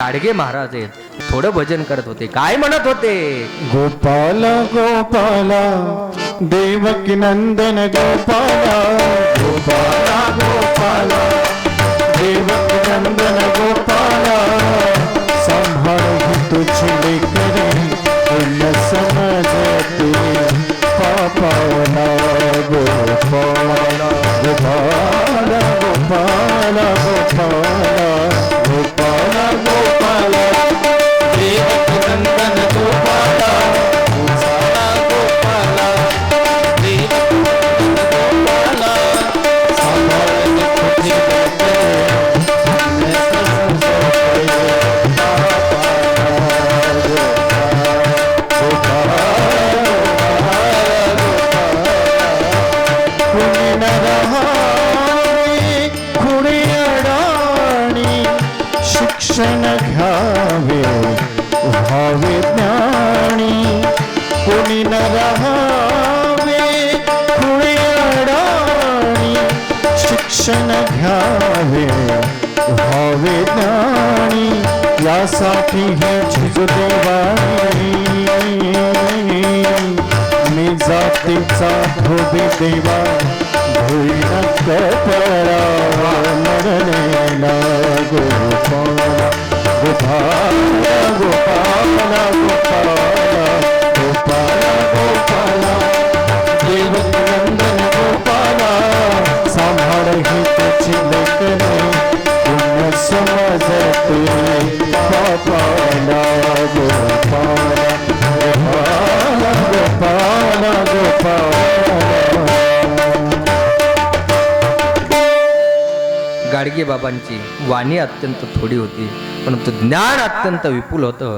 गाडगे महाराज आहेत थोडं भजन करत होते. काय म्हणत होते? गोपाल गोपाल देवकी नंदन गोपाल गोपाल गोपाल देवकी नंदन गोपाल संभाळ तुझी लेकरे समजते पापाला गोपाल गोपाल गोपाल शिक्षण घ्यावे व्हावे ज्ञानी कोणी न राहावे कुणी अडाणी शिक्षण घ्यावे व्हावे ज्ञानी यासाठी हे झिजदेवाणी. मी जातीचा धोबी देवा धुईन कपडा मरणेला गोपाल गोपाल गोपाल गोपाल गोपाल गोपाल देवनंदन गोपाल सांभाळ ही त्याची लेखने पुण्य समजते बापाला. गाडगे बाबांची वाणी अत्यंत थोडी होती परंतु ज्ञान अत्यंत विपुल होतं.